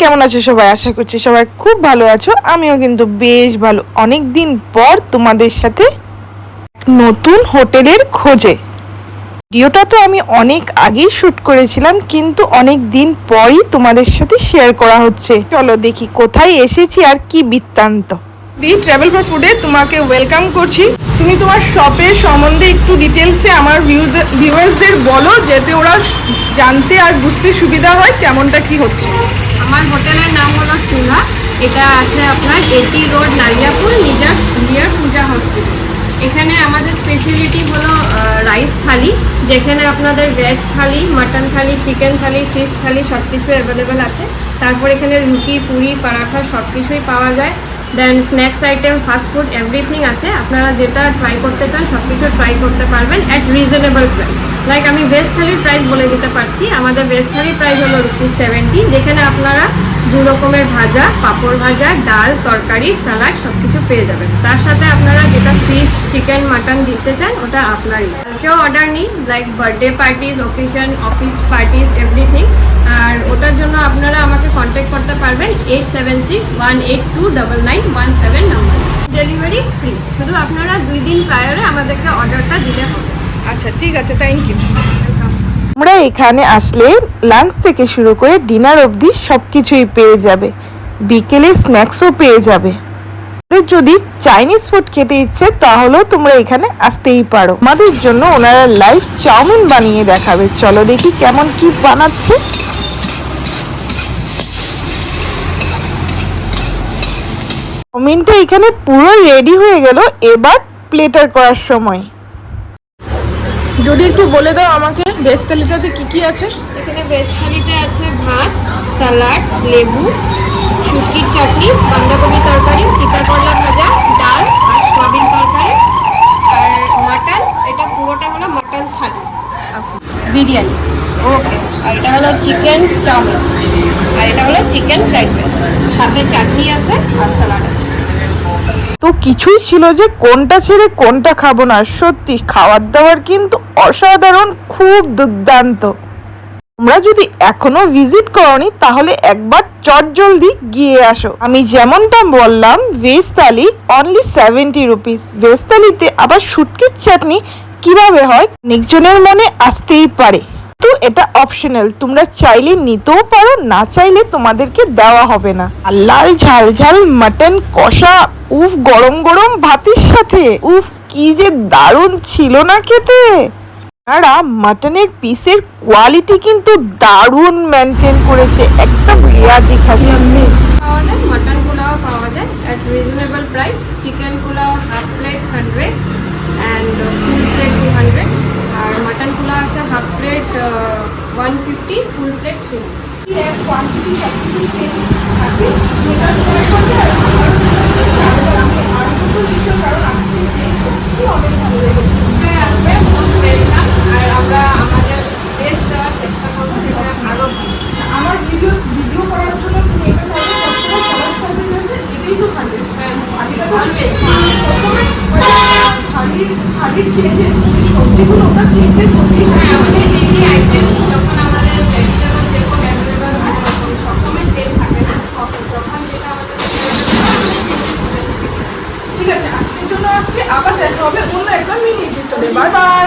কেমন আছো সবাই? আশা করছি সবাই খুব ভালো আছো। আমিও কিন্তু বেশ ভালো। অনেক দিন পর তোমাদের সাথে নতুন হোটেলের খোঁজে। ভিডিওটা তো আমি অনেক আগেই শ্যুট করেছিলাম, কিন্তু অনেক দিন পরই তোমাদের সাথে শেয়ার করা হচ্ছে। চলো দেখি কোথায় এসেছি আর কি বৃত্তান্ত। দি ট্রাভেল ফর ফুডে তোমাকে ওয়েলকাম করছি। তুমি তোমার শপের সম্বন্ধে একটু ডিটেলসে আমার ভিউয়ার্সদের বলো, যাতে ওরা জানতে আর বুঝতে সুবিধা হয় কেমনটা কি হচ্ছে। আমার হোটেলের নাম হলো চুলা। এটা আছে আপনার এটি রোড নালিয়াপুর নিজার নিয়ার পূজা হসপিটাল এখানে আমাদের স্পেশালিটি হলো রাইস থালি, যেখানে আপনাদের veg thali mutton thali chicken thali fish thali সব কিছু অ্যাভেলেবেল আছে। তারপর এখানে রুটি, পুরি, পরাঠা সব কিছুই পাওয়া যায়। Then snacks item fast food everything আছে। আপনারা যেটা ট্রাই করতে চান সব কিছু ট্রাই করতে পারবেন অ্যাট রিজনেবল প্রাইস লাইক আমি ভেজ থালির প্রাইস বলে দিতে পারছি। আমাদের ভেজ থালির প্রাইস হলো রুপিস সেভেন্টি যেখানে আপনারা দু রকমের ভাজা, পাঁপড় ভাজা, ডাল, তরকারি স্যালাড সব কিছু পেয়ে যাবেন। তার সাথে আপনারা যেটা ফিশ চিকেন মাটন দিতে চান, ওটা আপনারই। কেউ অর্ডার নিই। Like birthday parties occasion office parties everything eight seven six one eight two double nine one seven number. Delivery free শুধু আপনারা দুই দিন প্রায়রে আমাদেরকে অর্ডারটা দিলে হবে। আচ্ছা ঠিক আছে থ্যাংক ইউ আমরা এখানে আসলে লাঞ্চ থেকে শুরু করে ডিনার অবধি সব কিছুই পেয়ে যাবে। বিকেলে স্ন্যাক্সও পেয়ে যাবে। তোমাদের যদি চাইনিজ ফুড খেতে ইচ্ছে তাহলেও তোমরা এখানে আসতেই পারো। আমাদের জন্য ওনারা লাইভ চাউমিন বানিয়ে দেখাবে। চলো দেখি কেমন কি বানাচ্ছে। চাউমিনটা এখানে পুরো রেডি হয়ে গেল এবার প্লেটার করার সময়। যদি একটু বলে দাও আমাকে ভেজ থালিটাতে কি কি আছে? এখানে ভেজ থালিতে আছে ভাত স্যালাড লেবু শুটকির চাটনি বাঁধাকপি তরকারি টিকা করলা ভাজা ডাল আর সয়াবিন তরকারি আর মাটন। এটা পুরোটা হলো মাটন থালি। বিরিয়ানি। ওকে আর এটা হলো চিকেন চাউমিন। আর এটা হলো চিকেন ফ্রাইড রাইস। সাথে চাটনি আছে আর স্যালাড আছে। তো কিছুই ছিল যে কোনটা ছেড়ে কোনটা খাব না। সত্যি খাবার দাবার কিন্তু অসাধারণ, খুব দুর্দান্ত। তোমরা যদি এখনও ভিজিট করনি, তাহলে একবার চট জলদি গিয়ে আসো। আমি যেমনটা বললাম, veg thali only seventy rupees veg থালিতে আবার শুটকির চাটনি কীভাবে হয়, অনেকজনের মনে আসতেই পারে। তো এটা অপশনাল তোমরা চাইলে নিতেও পারো, না চাইলে তোমাদেরকে দেওয়া হবে না। আর লাল ঝাল ঝাল মাটন কষা উফ গরম গরম ভাতের সাথে। উফ কি যে দারুণ ছিল না খেতে। তারা মাটনের পিসের কোয়ালিটি কিন্তু দারুণ মেনটেন করেছে। একদম রেয়াদি খাসি। পাওয়া যায় মাটন পোলাও পাওয়া যায় at reasonable price chicken pulao half plate hundred and full plate two hundred R mutton pulao আছে half plate one fifty full plate three আসবে ঠিক আছে আজকের জন্য আসছি আবার দেখা হবে অন্য একটা মিনি হবে বাই বাই।